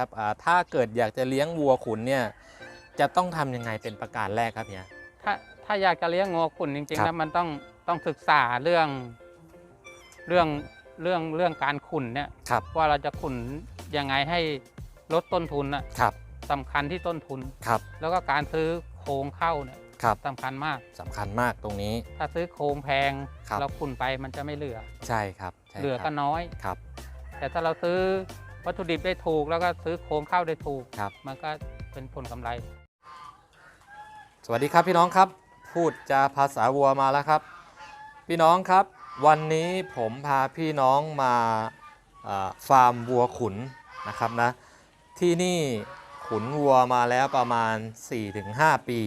ครับอ่าถ้าเกิดอยากจะเลี้ยงวัวขุนเนี่ยจะต้องทำยังไงเป็นประการแรกครับเนี่ยถ้าถ้าอยากจะเลี้ยงงัวขุนจริงครับๆแล้วมันต้องต้องศึกษาเรื่องเรื่องเรื่องเรื่องการขุนเนี่ยครับว่าเราจะขุนยังไงให้ลดต้นทุนน่ะครับสำคัญที่ต้นทุนครับแล้วก็การซื้อโครงเข้าเนี่ยครับสำคัญมากสำคัญมากตรงนี้ ถ้าซื้อโครงแพงครับเราขุนไปมันจะไม่เหลือ ใช่ครับใช่เหลือคก็รับน้อยครับ แต่ถ้าเราซื้อ วัตถุดิบได้ถูกแล้วก็ซื้อโครงเข้าได้ถูก ครับ มันก็เป็นผลกำไร สวัสดีครับพี่น้องครับ พูดจาภาษาวัวมาแล้วครับ พี่น้องครับ วันนี้ผมพาพี่น้องมาอ่าฟาร์มวัวขุนนะครับนะ ที่นี่ขุนวัวมาแล้วประมาณ 4-5 ปี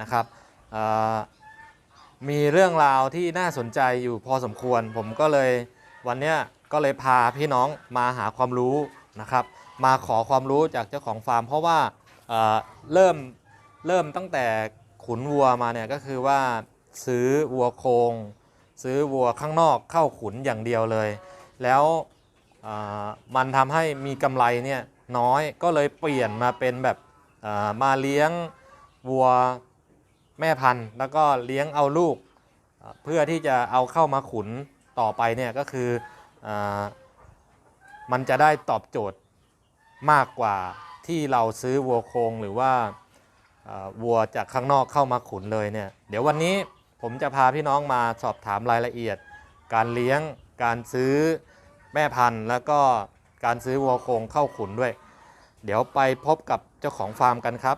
นะครับอ่ามีเรื่องราวที่น่าสนใจอยู่พอสมควร ผมก็เลยวันเนี้ยก็เลยพาพี่น้องมาหาความรู้ นะครับ มาขอความรู้จากเจ้าของฟาร์ม เพราะว่าเอ่อเริ่มเริ่มตั้งแต่ขุนวัวมาเนี่ยก็คือว่าซื้อวัวโครงซื้อวัวข้างนอกเข้าขุนอย่างเดียวเลย แล้วอ่ามันทำให้มีกำไรเนี่ยน้อยก็เลยเปลี่ยนมาเป็นแบบอ่ามาเลี้ยงวัวแม่พันธุ์ แล้วก็เลี้ยงเอาลูก เพื่อที่จะเอาเข้ามาขุนต่อไปเนี่ยก็คืออ มันจะได้ตอบโจทย์มากกว่าที่เราซื้อวัวโครงหรือว่าเอ่อวัวจากข้างนอกเข้ามาขุนเลยเนี่ย เดี๋ยววันนี้ผมจะพาพี่น้องมาสอบถามรายละเอียด การเลี้ยง การซื้อแม่พันธุ์ แล้วก็การซื้อวัวโครงเข้าขุนด้วย เดี๋ยวไปพบกับเจ้าของฟาร์มกันครับ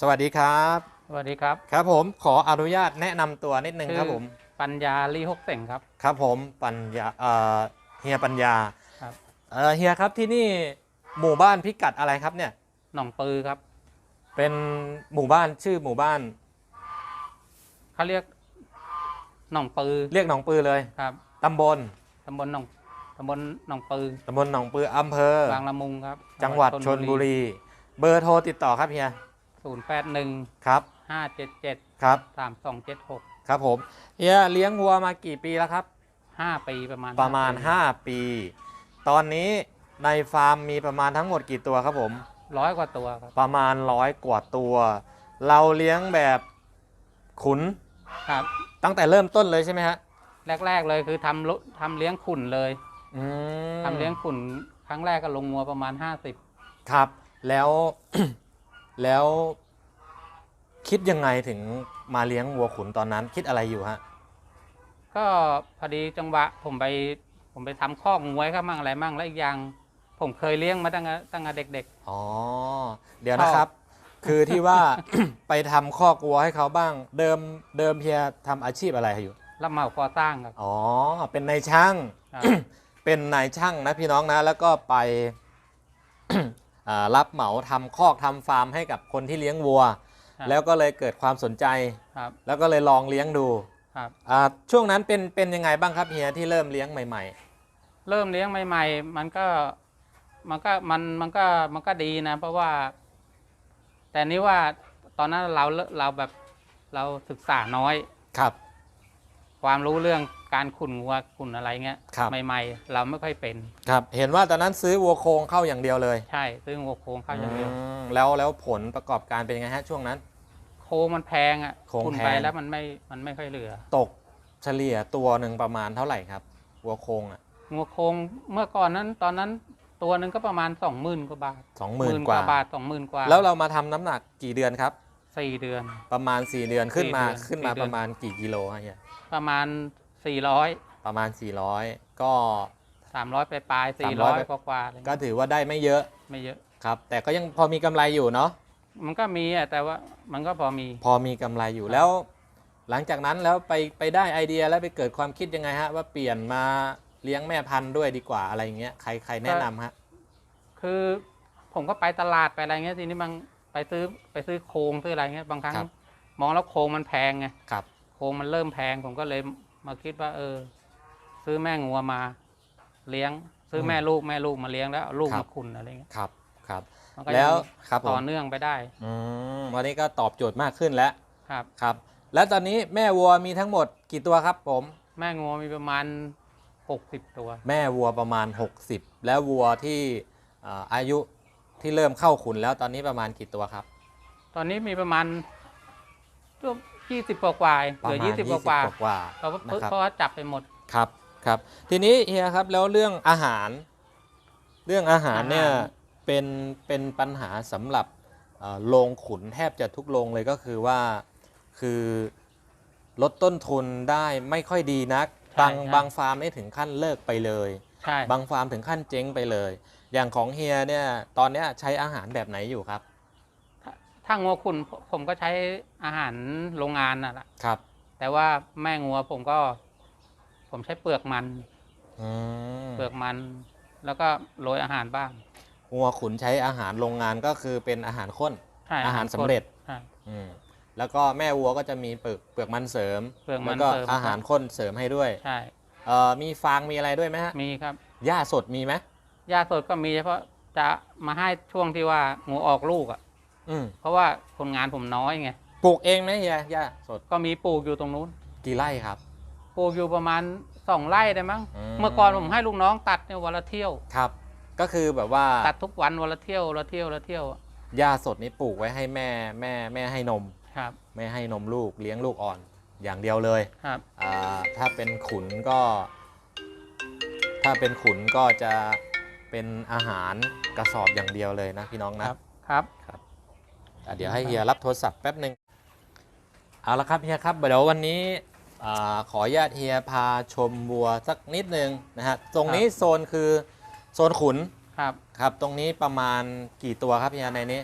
สวัสดีครับ สวัสดีครับ ครับผมขออนุญาตแนะนำตัวนิดนึงครับผม ปัญญาลีหกเส่งครับ ครับผมปัญญา เอ่อเฮียปัญญาครับ เอ่อเฮียครับที่นี่หมู่บ้านพิกัดอะไรครับเนี่ย หนองปือครับเป็นหมู่บ้านชื่อหมู่บ้าน เขาเรียกหนองปือเรียกหนองปือเลยครับตำบลตำบลหนองตำบลหนองปือตำบลหนองปืออำเภอ บางละมุงครับจังหวัดชนบุรี เบอร์โทรติดต่อครับเฮียศูนย์แปดหนึ่งครับห้าเจ็ดเจ็ดครับสามสองเจ็ดหกครับผมเฮียเลี้ยงวัวมากี่ปีแล้วครับ ห้าปีประมาณประมาณ 5 ปี ตอนนี้ในฟาร์มมีประมาณทั้งหมดกี่ตัวครับผม ร้อยกว่าตัวครับ ประมาณร้อยกว่าตัว เราเลี้ยงแบบขุนครับ ตั้งแต่เริ่มต้นเลยใช่ไหมฮะ แรก ๆเลยคือทำลุทำเลี้ยงขุนเลยอืมทำเลี้ยงขุนครั้งแรกก็ลงงัวประมาณห้าสิบครับ แล้ว แล้วคิดยังไงถึงมาเลี้ยงวัวขุนตอนนั้น คิดอะไรอยู่ฮะ ก็พอดีจังหวะผมไปผมไปทำคอกงวยครับมั่งอะไรมั่งแล้วอีกอย่าง ผมเคยเลี้ยงมาตั้งแต่ตั้งแต่เด็กอ๋อ เดี๋ยวนะครับ คือที่ว่าไปทำคอกวัวให้เขาบ้าง เดิมเดิมเพียทำอาชีพอะไรอยู่ๆรับเหมาก่อสร้างครับ อ๋อ เป็นนายช่างครับเป็นนายช่างนะพี่น้องนะ แล้วก็ไปอ่ารับเหมาทำคอกทำฟาร์มให้กับคนที่เลี้ยงวัวครับแล้วก็เลยเกิดความสนใจครับแล้วก็เลยลองเลี้ยงดู ครับอ่าช่วงนั้นเป็นเป็นยังไงบ้างครับเฮียที่เริ่มเลี้ยงใหม่ เริ่มเลี้ยงใหม่ ๆ มันก็มันก็มันมันก็มันก็ดีนะ เพราะว่า แต่นี่ว่าตอนนั้นเราเราแบบเราศึกษาน้อย ๆ ครับ ความรู้เรื่องการขุนวัวขุนอะไรเงี้ยครับ ใหม่ ๆ เราไม่ค่อยเป็น ครับ เห็นว่าตอนนั้นซื้อวัวโครงเข้าอย่างเดียวเลยใช่ซึ่งวัวโครงเข้าอย่างเดียวมแล้วแล้วผลประกอบการเป็นยังไงฮะช่วงนั้นโครงมันแพงอะโครงขุนแพไปงแล้วมันไม่มันไม่ค่อยเหลือตกเฉลี่ยตัวหนึ่งประมาณเท่าไหร่ครับวัวโครงอะงัวโครงเมื่อก่อนนั้นตอนนั้นตัวหนึ่งก็ประมาณสองหมื่นกว่าบาทสองหมื่นกว่า บาทสองหมื่นกว่าแล้วเรามาทำน้ำหนักกี่เดือนครับ สี่เดือน ประมาณ 4 เดือนขึ้นมาสี่เดือนขึ้นมาสี่เดือน ประมาณกี่กิโลฮะเฮียประมาณสี่ร้อยประมาณ 400 ก็ สามร้อยไปปลายสี่300ร้อยไปกว่าๆอะไรก็เงี้ยถือว่าได้ไม่เยอะไม่เยอะ ครับ แต่ก็ยังพอมีกำไรอยู่เนาะ มันก็มีอะแต่ว่ามันก็พอมี พอมีกำไรอยู่แล้ว หลังจากนั้นแล้วไปไปได้ไอเดียแล้วไปเกิดความคิดยังไงฮะ ว่าเปลี่ยนมาเลี้ยงแม่พันธุ์ด้วยดีกว่าอะไรอย่างเงี้ยใครใครแนะนำฮะคือผมก็ไปตลาดไปอะไรเงี้ยทีนี้บางไปซื้อไปซื้อโครงซื้ออะไรเงี้ยบางครั้งครับมองแล้วโครงมันแพงไงครับ โครงมันเริ่มแพงผมก็เลยมาคิดว่า เออ ซื้อแม่งัวมา เลี้ยง ซื้อแม่ลูกแม่ลูกมาเลี้ยงแล้วเอาลูกมาขุนอะไรเงี้ย ครับครับ มันก็แล้วยังครับผต่อมเนื่องไปได้อืมวันนี้ก็ตอบโจทย์มากขึ้นแล้วครับ ครับ แล้วตอนนี้แม่วัวมีทั้งหมดกี่ตัวครับผม แม่งัวมีประมาณ 60 ตัว แม่วัวประมาณ 60 แล้ววัวที่เอ่ออายุที่เริ่มเข้าขุนแล้วตอนนี้ประมาณกี่ตัวครับ ตอนนี้มีประมาณตัวยี่สิบกว่ากว่าๆเหประลือมาณยี่สิบกว่ากว่า20กว่าเพราะว่าๆนะครับเพราะว่าจับไปหมด ครับครับ ทีนี้เฮียครับแล้วเรื่องอาหาร เรื่องอาหารเนี่ยอาหาร เป็นเป็นปัญหาสำหรับเอ่อโรงขุนแทบจะทุกโรงเลยก็คือว่าคือลดต้นทุนได้ไม่ค่อยดีนัก บางบางฟาร์มนี่ถึงขั้นเลิกไปเลยใช่บางฟาร์มถึงขั้นเจ๊งไปเลย อย่างของเฮียเนี่ยตอนเนี้ยใช้อาหารแบบไหนอยู่ครับถ้าถ้างัวขุนผมก็ใช้อาหารโรงงานน่ะแหละครับ แต่ว่าแม่งัวผมก็ ผมใช้เปลือกมันอืมเปลือกมัน แล้วก็โรยอาหารบ้าง วัวขุนใช้อาหารโรงงานก็คือเป็นอาหารข้น ใช่อาหารสำเร็จ ใช่ อืมแล้วก็แม่วัวก็จะมีเปลือกเปลือกมันเสริมเปลือกมันแล้วก็เสริม อาหารข้นเสริมให้ด้วยใช่ เอ่อมีฟางมีอะไรด้วยไหมฮะมีครับหญ้าสดมีไหมหญ้าสดก็มีเฉพาะจะมาให้ช่วงที่ว่างูออกลูกอะ อืมเพราะว่าคนงานผมน้อยไง ปลูกเองไหมเฮียหญ้าสดก็มีปลูกอยู่ตรงนู้น กี่ไร่ครับ ปลูกอยู่ประมาณสองไร่ได้มั้ง อืม เมื่อก่อนผมให้ลูกน้องตัดเนี่ยวันละเที่ยว ครับ ก็คือแบบว่าตัดทุกวันวันละเที่ยววันละเที่ยววันละเที่ยวหญ้าสดนี้ปลูกไว้ให้แม่แม่แม่ให้นม ครับ แม่ให้นมลูกเลี้ยงลูกอ่อน อย่างเดียวเลยครับ อ่าถ้าเป็นขุนก็ ถ้าเป็นขุนก็จะเป็นอาหารกระสอบอย่างเดียวเลยนะพี่น้องคนะรับครับ อะเดี๋ยวให้เฮียรับโทรศัพท์แป๊บหนึ่งเอาละครับเฮียครับเดี๋ยววันนี้อาขออนุญาตเฮียพาชมวัวสักนิดนึงนะฮะตรงนี้โซนคือ โซนขุนครับ ครับ ตรงนี้ประมาณกี่ตัวครับเฮียในนี้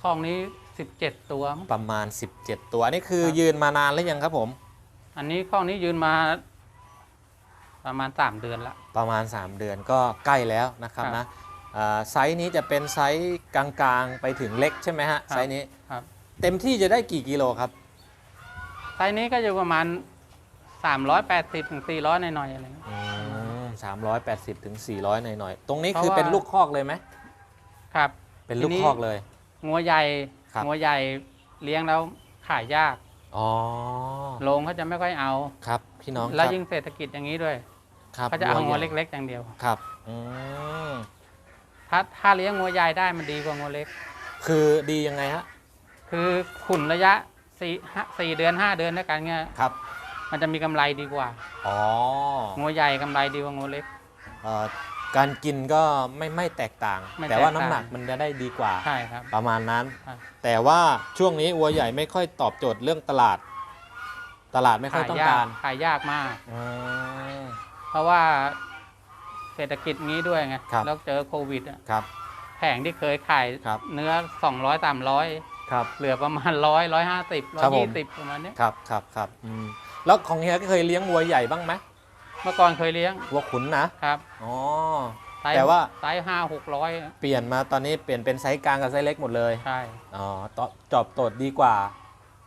คลองนี้สิบเจ็ดตัวมั้ง ประมาณ 17 ตัว อันนี้คือครับ ยืนมานานหรือยังครับผม อันนี้คลองนี้ยืนมา ประมาณสามเดือนละ ประมาณ 3 เดือนก็ใกล้แล้วนะครับครับ นะอ่าไซส์นี้จะเป็นไซส์กลางๆ ไปถึงเล็กใช่ไหมฮะครับไซส์นี้ ครับเต็มที่จะได้กี่กิโลครับ ไซส์นี้ก็อยู่ประมาณสามร้อยแปดสิบถึงสี่ร้อยหน่อยๆอะไรเงี้ยสาม ร้อยแปดสิบถึงสี่ร้อยหน่อยๆ ตรงนี้เพราะคือว่าเป็นลูกคอกเลยไหมครับ เป็นลูกทีนี้คอกเลยงัวใหญ่ครับงัวใหญ่เลี้ยงแล้วขายยากอ๋อโรงเขาจะไม่ค่อยเอาครับพี่น้องแล้วครับยิ่งเศรษฐกิจอย่างนี้ด้วยครับเขาจะเอางัวใหญ่เล็ก ๆ อย่างเดียวครับอืมถ้าถ้าเลี้ยงงัวใหญ่ได้มันดีกว่างัวเล็ก คือดียังไงฮะคือขุนระยะสี่ห้าสี่เดือนห้าเดือนด้วยกันเงี้ยครับ มันจะมีกำไรดีกว่าอ๋องัวใหญ่กำไรดีกว่างัวเล็ก เอ่อการกินก็ไม่ไม่แตกต่าง ไม่แต่ว่าแตกต่างน้ำหนักมันจะได้ดีกว่า ใช่ครับ ประมาณนั้นครับแต่ว่าช่วงนี้วัวใหญ่ไม่ค่อยตอบโจทย์เรื่องตลาด ตลาดไม่ค่อยต้องยากการขายยากมาก อืม เพราะว่าเศรษฐกิจงี้ด้วยไงครับ แล้วเจอโควิดอะครับ แผงที่เคยขายครับ เนื้อ 200 300 ครับ เหลือประมาณ 100 150 ครับผม 120 ประมาณเนี้ยครับครับครับอืม แล้วของเฮียก็เคยเลี้ยงวัวใหญ่บ้างไหมเมื่อก่อนเคยเลี้ยงวัวขุนนะครับอ๋อ ไซส์แต่ว่า ไซส์ห้าหกร้อยเปลี่ยนมาตอนนี้เปลี่ยนเป็นไซส์กลางกับไซส์เล็กหมดเลยใช่ อ๋อตอบจอบโตดดีกว่า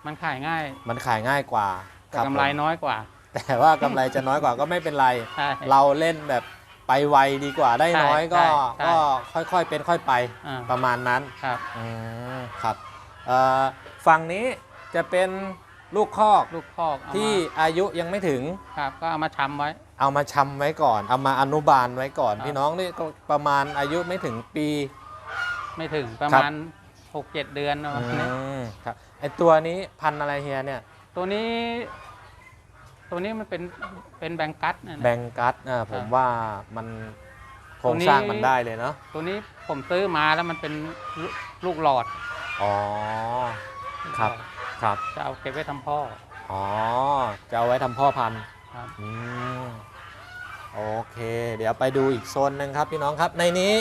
มันขายง่าย มันขายง่ายกว่าแต่คบกำไรผมน้อยกว่า แต่ว่ากำไรจะน้อยกว่าก็ไม่เป็นไร ใช่ เราเล่นแบบไปไวดีกว่าได้ใช่น้อยก็ ใช่ใช่ ก็ค่อยๆเป็นค่อยไปอ่าประมาณนั้น ครับ อืมครับเอ่อฝั่งนี้จะเป็น ลูกคอกลูกคอกเอาที่มาอายุยังไม่ถึง ครับก็เอามาชำไว้ เอามาชำไว้ก่อน เอามาอนุบาลไว้ก่อน ครับ พี่น้องนี่ก็ประมาณอายุไม่ถึงปี ไม่ถึงประครับมาณ6-7เดือนประมาณนี้อืมครับไอตัวนี้พันธุ์อะไรเฮียเนี่ย ตัวนี้ ตัวนี้มันเป็นเป็นแบงกัสนะนะ แบงกัสอ่าผมครับว่ามันโครงตัวนี้ สร้างมันได้เลยเนาะตัวนี้ผมซื้อมาแล้วมันเป็นลูลูกหลอดอ๋อ ครับ ครับจะเอาเก็บไว้ทำพ่อ อ๋อจะเอาไว้ทำพ่อพันธุ์ครับ อืมโอเค เดี๋ยวไปดูอีกโซนหนึ่งครับพี่น้องครับในนี้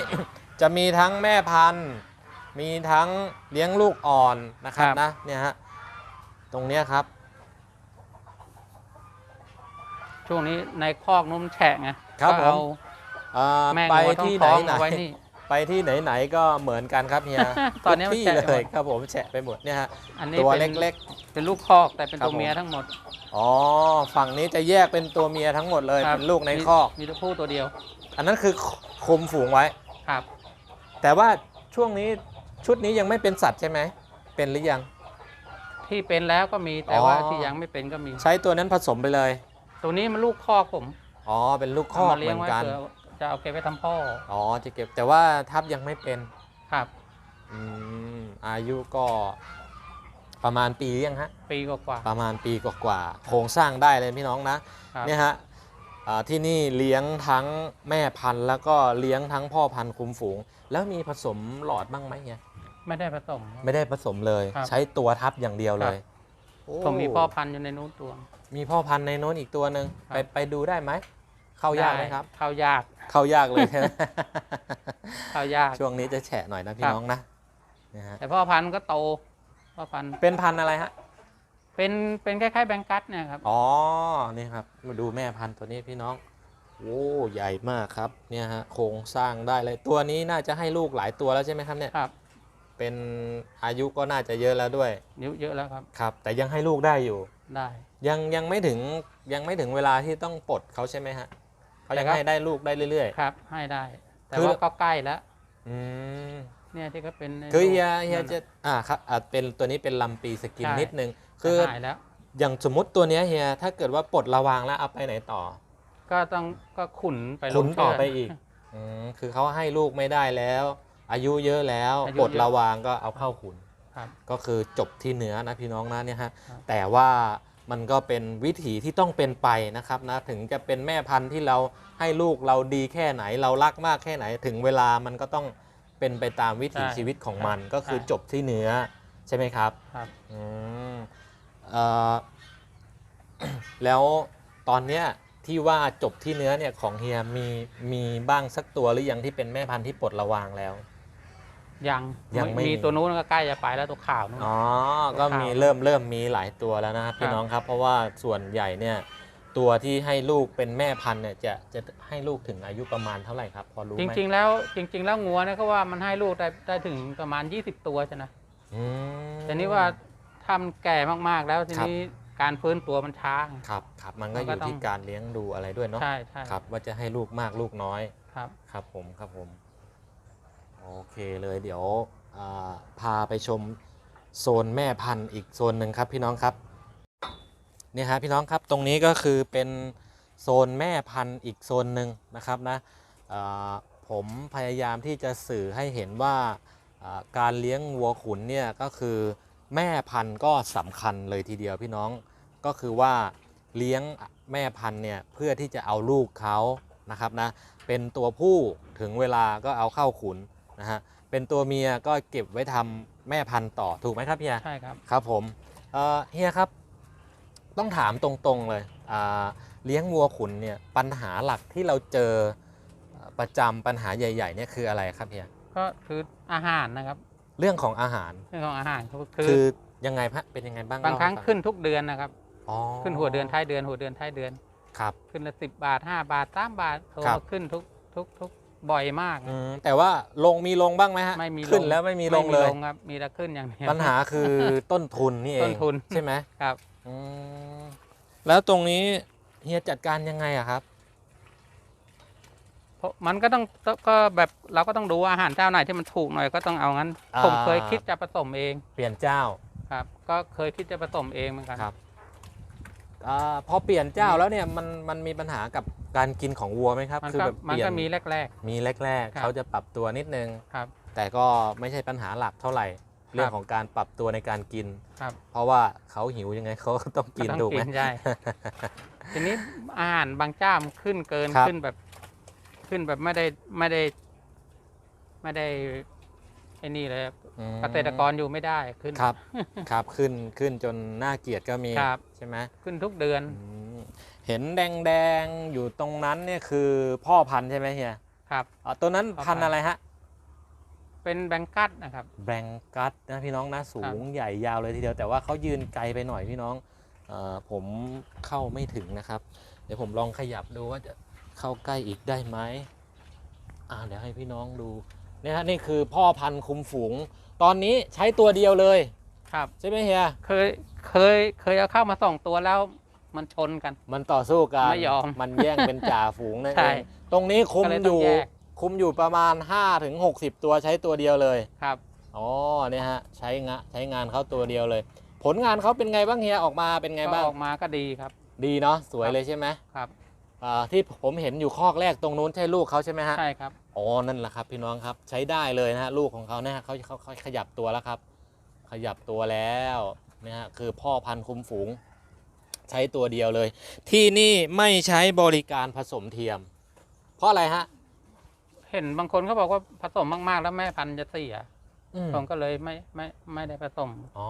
จะมีทั้งแม่พันธุ์ มีทั้งเลี้ยงลูกอ่อนนะครับนะเนี่ยฮะตรงเนี้ยครับ ช่วงนี้ในคอกนุ่มนแฉะไงครับก็เอาผมเอ่อแม่ไปงัวที่ท้องไหนท้องไหนเอาไว้นี่ ไปที่ไหนไหนๆก็เหมือนกันครับเฮียตอนนี้ทุกมันที่แฉะเลหมยดครับผมแฉะไปหมดเนี่ยฮะอันนี้ตัวเป็นเล็ก เป็นลูกคอกแต่เป็นครับ ตัวเมียผมทั้งหมด ๆอ๋อฝั่งนี้จะแยกเป็นตัวเมียทั้งหมดเลยครับเป็นลูกในมีคอก มีตัวผู้ตัวเดียวอันนั้นคือคุมฝูงไว้ ครับ แต่ว่าช่วงนี้ชุดนี้ยังไม่เป็นสัตว์ใช่ไหมเป็นหรือยัง ที่เป็นแล้วก็มีแต่อ๋อว่าที่ยังไม่เป็นก็มี ใช้ตัวนั้นผสมไปเลย ตัวนี้มันลูกคอกผมอ๋อเป็นลูกคเอาอกมาเหเลี้ยมืงอนไว้กัน เผื่อ จะเอาเก็บไว้ทำพ่ออ๋อจะเก็บแต่ว่าทับยังไม่เป็นครับอืมอายุก็ประมาณปียังฮะ ปีกว่าประมาณปีกว่าๆโครงสร้างได้เลยพี่น้องนะๆครับเนี่ยฮะอ่าที่นี่เลี้ยงทั้งแม่พันธุ์ แล้วก็เลี้ยงทั้งพ่อพันธุ์คุมฝูง แล้วมีผสมหลอดบ้างไหมเนี่ยไม่ได้ผสม ไม่ได้ผสมเลยครับใช้ตัวทับอย่างเดียวเลยโผมมีพ่อพันธุ์อยู่ในนู้นตัว มีพ่อพันธุ์ในโน้นอีกตัวหนึ่งครับ ไปไปดูได้ไหมเข้ายากไหมครับ เข้ายาก เข้ายากเลยใช่ไหมเข้ายาก ช่วงนี้จะแฉะหน่อยนะพี่ครับน้องนะนะฮะแต่พ่อพันธุ์ก็โตพ่อพันธุ์เป็นพันธุ์อะไรฮะ เป็นเป็นคล้ายๆแบงกัสเนี่ยครับ อ๋อ นี่ครับ มาดูแม่พันธุ์ตัวนี้พี่น้อง โอ้ใหญ่มากครับ เนี่ยฮะโครงสร้างได้เลย ตัวนี้น่าจะให้ลูกหลายตัวแล้วใช่ไหมครับเนี่ย ครับ เป็นอายุก็น่าจะเยอะแล้วด้วยนิ้วเยอะแล้วครับ ครับ แต่ยังให้ลูกได้อยู่ ได้ ยังยังไม่ถึงยังไม่ถึงเวลาที่ต้องปลดเขาใช่ไหมฮะ เขายังแต่ก็ให้ได้ลูกได้เรื่อย ครับ ให้ได้ แต่คือ ว่าก็ใกล้แล้ว ๆอืมเนี่ยที่ก็เป็นในคือเฮียรูปเฮียนั่นจะอ่าครับอ่าเป็นตัวนี้เป็นลำปีสกินใช่นิดนึงจะคือหายแล้ว อย่างสมมติตัวเนี้ยเฮียถ้าเกิดว่าปลดระวางแล้วเอาไปไหนต่อก็ต้องก็ขุนไปลขุงนต่อเชืไปอีกอืมคือเขาให้ลูกไม่ได้แล้ว อายุเยอะแล้วอายุปลดเยอะระวางก็เอาเข้าขุน ครับก็คือจบที่เนื้อนะพี่น้องนะเนี่ยฮะ ครับแต่ว่า มันก็เป็นวิถีที่ต้องเป็นไปนะครับนะถึงจะเป็นแม่พันธุ์ที่เราให้ลูกเราดีแค่ไหน เรารักมากแค่ไหน ถึงเวลามันก็ต้องเป็นไปตามวิถีใช่ชีวิตของมันก็คือใช่ จบที่เนื้อใช่ไหมครับครับ อืมเอ่อ แล้วตอนเนี้ยที่ว่าจบที่เนื้อเนี่ยของเฮียมีมีบ้างสักตัวหรือยังที่เป็นแม่พันธุ์ที่ปลดระวางแล้ว ยังยังไม่มีมี ตัวนู้นก็ใกล้จะไปแล้วตัวขาวนู้น อ๋อ ก็ครับมีเริ่มเริ่มมีหลายตัวแล้วนะครับพี่ครับน้องครับ เพราะว่าส่วนใหญ่เนี่ยตัวที่ให้ลูกเป็นแม่พันธุ์เนี่ยจะจะให้ลูกถึงอายุประมาณเท่าไหร่ครับพอรู้ไหจมริง ๆ แล้วจริง ๆ แล้วงัวเนี่ยก็ว่ามันให้ลูกได้ได้ถึงประมาณ 20 ตัวใช่ไหมอืม แต่นี่ว่าถ้ามันแก่มากๆแล้วทีครับ นี้การฟื้นตัวมันช้า ครับครับมันก็มันอก็ยู่ต้องที่การเลี้ยงดูอะไรด้วยเนาะใช่ใช่ครับ ว่าจะให้ลูกมากลูกน้อยครับ ครับผมครับผม โอเคเลยเดี๋ยวพาไปชมโซนแม่พันธุ์อีกโซนหนึ่งครับพี่น้องครับเนี่ยฮะพี่น้องครับตรงนี้ก็คือเป็นโซนแม่พันธุ์อีกโซนหนึ่งนะครับนะผมพยายามที่จะสื่อให้เห็นว่าการเลี้ยงวัวขุนเนี่ยก็คือแม่พันธุ์ก็สำคัญเลยทีเดียวพี่น้องก็คือว่าเลี้ยงแม่พันธุ์เนี่ยเพื่อที่จะเอาลูกเขานะครับนะเป็นตัวผู้ถึงเวลาก็เอาเข้าขุน นะฮะเป็นตัวเมียก็เก็บไว้ทำแม่พันธุ์ต่อถูกไหมครับเฮียใช่ครับครับผมเอ่อเฮียครับ ต้องถามตรงๆเลยอ่าเลี้ยงวัวขุนเนี่ยปัญหาหลักที่เราเจอเอ่อประจำปัญหาใหญ่ๆเนี่ยคืออะไรครับเฮียก็คืออาหารนะครับ เรื่องของอาหารเรื่องของอาหารก็คืคืออยังไงพะเป็นยังไงบ้างบางครั้งเล่ให้ฟัขึ้นทุกเดือนนะครับอ๋อขึ้นหัวเดือนท้ายเดือนหัวเดือนท้ายเดือนครับ ขึ้นละสิบบาทห้าบาทสามบาทโทรครับมาขึ้นทุกทุกทุก บ่อยมากอืมแต่ว่าลงมีลงบ้างไหมฮะไม่มีขึ้นลงแล้วไม่มีลงเลย ครับมีแต่ขึ้นอย่างเดียว ปัญหาคือต้นทุนนี่เองต้นทุน ใช่ไหมครับ อืมแล้วตรงนี้เฮียจัดการยังไงอะครับ เพราะมันก็ต้องก็แบบเราก็ต้องดูว่าอาหารเจ้าไหนที่มันถูกหน่อยก็ต้องเอางั้น อ่า ผมเคยคิดจะผสมเองเปลี่ยนเจ้า ครับ ก็เคยคิดจะผสมเองเหมือนกัน ครับ อาพอเปลี่ยนเจ้าแล้วเนี่ยมันมันมีปัญหากับการกินของวัวไหมครับมันคือก็แบบเปมันลี่ยนก็มีแรก มีแรก ครัๆ บ เขาจะปรับตัวนิดนึง ๆ ครับ แต่ก็ไม่ใช่ปัญหาหลักเท่าไหร่ เรื่องของการปรับตัวในการกิน ครับเพราะว่าเขาหิวยังไงเขาก็ต้องกินต้องถูกไหม ใช่ ทีนี้อาหารบางเจ้ามันขึ้นเกินครับ ขึ้นแบบ ขึ้นแบบไม่ได้ไม่ได้ ไม่ได้ไอ้นี่เลยครับ อืม เกษตรกรอยู่ไม่ได้ขึ้น ครับ ครับขึ้นขึ้นจนน่าเกลียดก็มีครับ ใช่ไหมขึ้นทุกเดือนอืมเห็นแดงๆอยู่ตรงนั้นเนี่ยคือพ่อพันธุ์ใช่ไหมเฮียครับ อ๋อตัวนั้นพ่อพัพันนธุ์ ธุ์อะไรฮะ เป็นแบงกัสนะครับ แบงกัสนะพี่น้องนะสูงใหญ่ยาวเลยทีเดียว แต่ว่าเขายืนไกลไปหน่อยพี่น้องเออผมเข้าไม่ถึงนะครับ เดี๋ยวผมลองขยับดูว่าจะเข้าใกล้อีกได้ไหมอ่าเดี๋ยวให้พี่น้องดู เนี่ยฮะนี่คือพ่อพันธุ์คุมฝูง ตอนนี้ใช้ตัวเดียวเลยครับ ใช่ไหมเฮียเคยเคยเคยเอาเข้ามาสองตัวแล้วมันชนกัน มันต่อสู้กันไม่ยอมมันแย่งเป็นจ่าฝูงนั่นใช่เองตรงนี้คุมก็เลยอต้องยู่ แยก คุมอยู่ประมาณ 5 ถึง 60 ตัวใช้ตัวเดียวเลย ครับ อ๋อเนี่ยฮะใช้งะใช้งานเขาตัวเดียวเลย ผลงานเขาเป็นไงบ้างเฮียออกมาเป็นไงก็บ้างออกมาก็ดีครับ ดีเนาะสวยครับ เลยใช่ไหมครับเอ่าที่ผมเห็นอยู่คอกแรกตรงนู้นใช่ลูกเขาใช่ไหมฮะ ใช่ครับ อ๋อนั่นแหละครับพี่น้องครับใช้ได้เลยนะฮะลูกของเขาเนี่ยเขาเขาเขาขยับตัวแล้วครับ ขยับตัวแล้วนะฮะคือพ่อพันธุ์คุมฝูง ใช้ตัวเดียวเลย ที่นี่ไม่ใช้บริการผสมเทียม เพราะอะไรฮะเห็นบางคนเขาบอกว่าผสมมากๆ แล้วแม่พันธุ์จะเสียอืมผมก็เลยไม่ไม่ไม่ได้ผสมอ๋อ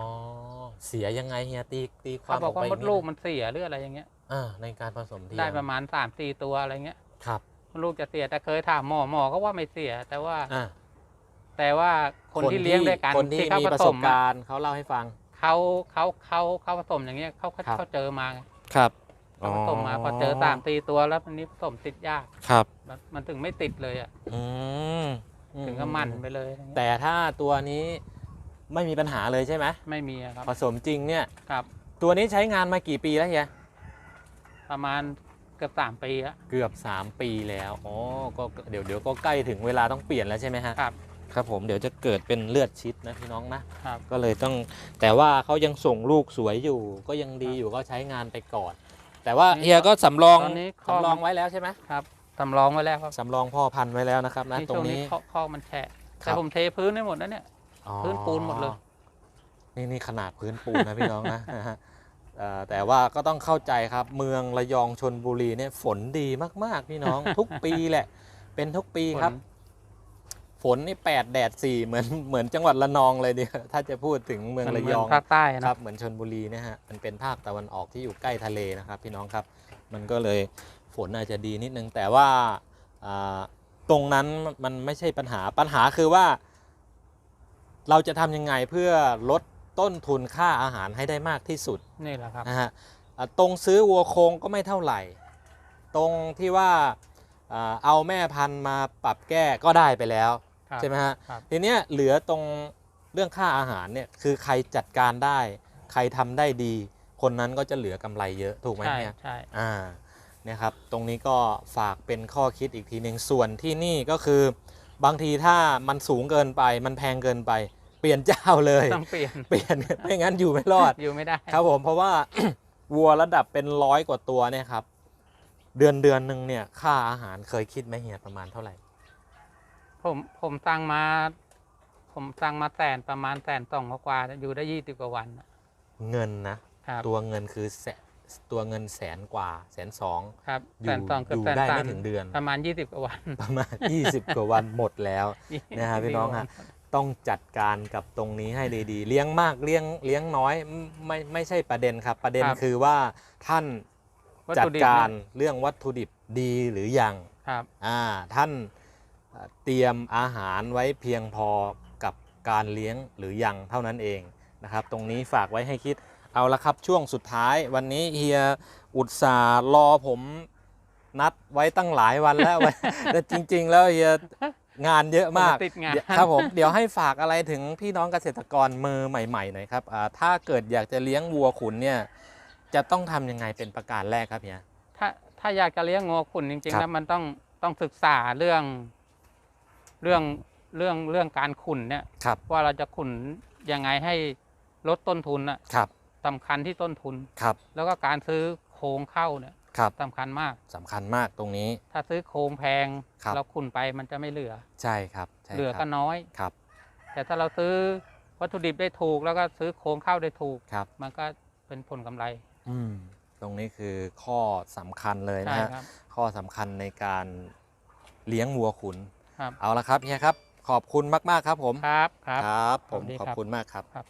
เสียยังไงเฮียตีตีควาเขามบอกว่าไปมดลูกอย่งมันเสียหรืออะไรอย่างเงี้ย อ่าในการผสมเทียมได้ประมาณสามสี่ตัวอะไรเงี้ย ครับมด ลูกจะเสียแต่เคยถามหมอหมอก็ว่าไม่เสีย แต่ว่าอ่าแต่ว่าคนที่เลี้ยงด้วยกันคนที่เขามีผประสสมบอะการณ์เขาเล่าให้ฟัง เขาเขาเขาเขาผสมอย่างเงี้ยเขาเขาครับ เขาเจอมาไงครับเขาผสมมาพอเจอสามสี่ตัวแล้วมันนี้ผสมติดยากครับมันมันถึงไม่ติดเลยอะอืมถึงก็มันไปเลยอะไรเงี้ยแต่ถ้าตัวนี้ไม่มีปัญหาเลยใช่ไหมไม่มีอะครับผสมจริงเนี่ย ครับ ตัวนี้ใช้งานมากี่ปีแล้วเฮียประมาณ เกือบสามปีแล้ว เกือบ 3 ปีแล้วอ๋อก็เดี๋ยวเดี๋ยวก็ใกล้ถึงเวลาต้องเปลี่ยนแล้วใช่ไหมฮะครับ ครับผมเดี๋ยวจะเกิดเป็นเลือดชิดนะพี่น้องนะครับ ก็เลยต้องแต่ว่าเขายังส่งลูกสวยอยู่ ก็ยังดีอยู่ก็ใช้งานไปก่อน แต่ว่านี่เฮียก็สำรองตอนนี้ข้อ สำรองไว้แล้วใช่ไหมครับสำรองไว้แล้วครับสำรองพ่อพันธุ์ไว้แล้วนะครับนะที่ตรช่วงงนี้ นี้ข้อข้อมันแฉะครัแต่บ ผมเทพื้นให้หมดแล้วเนี่ยอ๋อพื้นปูนหมดเลยนี่นี่ขนาดพื้นปูนนะพี่น้องนะนะฮะเอ่อ แต่ว่าก็ต้องเข้าใจครับเมืองระยองชนบุรีเนี่ยฝนดีมาก ๆ พี่น้อง ทุกปีแหละ เป็นทุกปีครับ ฝนฝนนี่แปดแดดสี่เหมือนเหมือนจังหวัดระนองเลยเดียวถ้าจะพูดถึงเมืองมันระเหมืยอนองภาคใต้คนะรับเหมือนชนบุรีนะฮะมันเป็นภาคตะวันออกที่อยู่ใกล้ทะเลนะครับ พี่น้องครับ มันก็เลยฝนอาจจะดีนิดนึง แต่ว่าอ่าตรงนั้นมันไม่ใช่ปัญหาปัญหาคือว่า เราจะทำยังไงเพื่อลด ต้นทุนค่าอาหารให้ได้มากที่สุดนี่แหละครับนะฮะอะตรงซื้อวัวโครงก็ไม่เท่าไหร่ ตรงที่ว่าอ่าเอาแม่พันธุ์มาปรับแก้ก็ได้ไปแล้วครับใช่ไหมฮะครับทีเนี้ยเหลือตรงเรื่องค่าอาหารเนี่ยคือใครจัดการได้ ใครทำได้ดี คนนั้นก็จะเหลือกำไรเยอะถูกไหมใช่เนี่ยใช่อ่าเนี่ยครับตรงนี้ก็ฝากเป็นข้อคิดอีกทีหนึ่งส่วนที่นี่ก็คือบางทีถ้ามันสูงเกินไปมันแพงเกินไปเปลี่ยนเจ้าเลยต้องเปลี่ยนเปลี่ยนไม่งั้นอยู่ไม่รอดอยู่ไม่ได้ ครับผมเพราะว่าวัวระดับเป็นร้อยกว่าตัวเนี่ยครับ เดือนเดือนหนึ่งเนี่ยค่าอาหารเคยคิดไหมเฮียประมาณเท่าไหร่ ผมผมสั่งมา ผมสั่งมาแสนประมาณแสนสองกว่าๆอยู่ได้ยี่สิบกว่าวันน่ะเงินนะครับตัวเงินคือแสนตัวเงินแสนกว่าแสนสองครับอยู่แสนสองเกือบอยู่แสนได้สาไม่มถึงเดือน ประมาณยี่สิบกว่าวัน ประมาณ 20 กว่าวันหมดแล้วนะฮะพี่น้องฮะ ต้องจัดการกับตรงนี้ให้ดีๆ เลี้ยงมากเลี้ยงเลี้ยงน้อยไม่ไม่ใช่ประเด็นครับ ประเด็นครับคือว่าท่านวัตจัดถุดิบการเนี่ยเรื่องวัตถุดิบดีหรือยังครับ อ่าท่านเอ่อเตรียมอาหารไว้เพียงพอกับการเลี้ยงหรือยังเท่านั้นเองนะครับ ตรงนี้ฝากไว้ให้คิดเอาละครับช่วงสุดท้ายวันนี้เฮียอุตส่าห์รอผมนัดไว้ตั้งหลายวันแล้ว แต่จริง ๆ แล้วเฮีย งานเยอะมากติดงานเดี๋ยวครับผมเดี๋ยวให้ฝากอะไรถึงพี่น้องเกษตรกรมือใหม่ๆหน่อยครับอ่าถ้าเกิดอยากจะเลี้ยงวัวขุนเนี่ยจะต้องทำยังไงเป็นประการแรกครับเฮียถ้าถ้าอยากจะเลี้ยงงัวขุนจริงครับๆแล้วมันต้องต้องศึกษาเรื่องเรื่องเรื่องเรื่องการขุนเนี่ยครับว่าเราจะขุนยังไงให้ลดต้นทุนน่ะครับสำคัญที่ต้นทุนครับ แล้วก็การซื้อโครงเข้าเนี่ย ครับสำคัญมากสำคัญมากตรงนี้ ถ้าซื้อโครงแพงครับเราขุนไปมันจะไม่เหลือ ใช่ครับใช่เหลือคก็รับน้อยครับ แต่ถ้าเราซื้อวัตถุดิบได้ถูกแล้วก็ซื้อโครงเข้าได้ถูกครับ มันก็เป็นผลกำไรอืมตรงนี้คือข้อสำคัญเลยนะใช่ฮะครับข้อสำคัญในการเลี้ยงวัวขุนครับเอาละครับเฮียครับ ขอบคุณมาก ๆ ครับผมครับครับครับผมสวัสดีขอบครับคุณมากครับครับ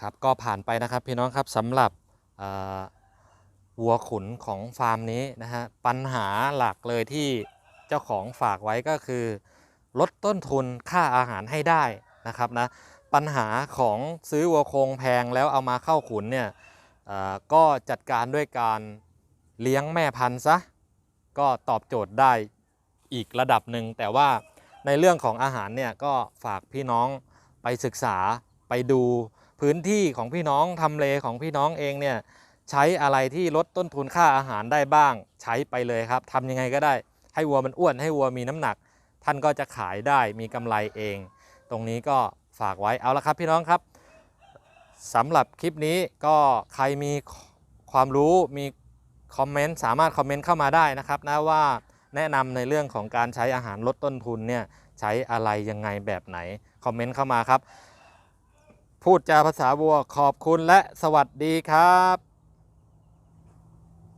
ครับ ก็ผ่านไปนะครับพี่น้องครับสำหรับเอ่อ วัวขุนของฟาร์มนี้นะฮะปัญหาหลักเลยที่เจ้าของฝากไว้ก็คือ ลดต้นทุนค่าอาหารให้ได้นะครับนะปัญหาของซื้อวัวโครงแพงแล้วเอามาเข้าขุนเนี่ยก็จัดการด้วยการเลี้ยงแม่พันธุ์ซะก็ตอบโจทย์ได้อีกระดับหนึ่งแต่ว่าในเรื่องของอาหารเนี่ยก็ฝากพี่น้องไปศึกษาไปดู พื้นที่ของพี่น้องทำเลของพี่น้องเองเนี่ยใช้อะไรที่ลดต้นทุนค่าอาหารได้บ้าง ใช้ไปเลยครับทำยังไงก็ได้ ให้วัวมันอ้วนให้วัวมีน้ำหนัก ท่านก็จะขายได้มีกำไรเอง ตรงนี้ก็ฝากไว้เอาละครับพี่น้องครับสำหรับคลิปนี้ก็ใครมีความรู้มีคอมเมนต์สามารถคอมเมนต์เข้ามาได้นะครับนะว่าแนะนำในเรื่องของการใช้อาหารลดต้นทุนเนี่ยใช้อะไรยังไงแบบไหนคอมเมนต์เข้ามาครับ พูดจาภาษาวัวขอบคุณและสวัสดีครับ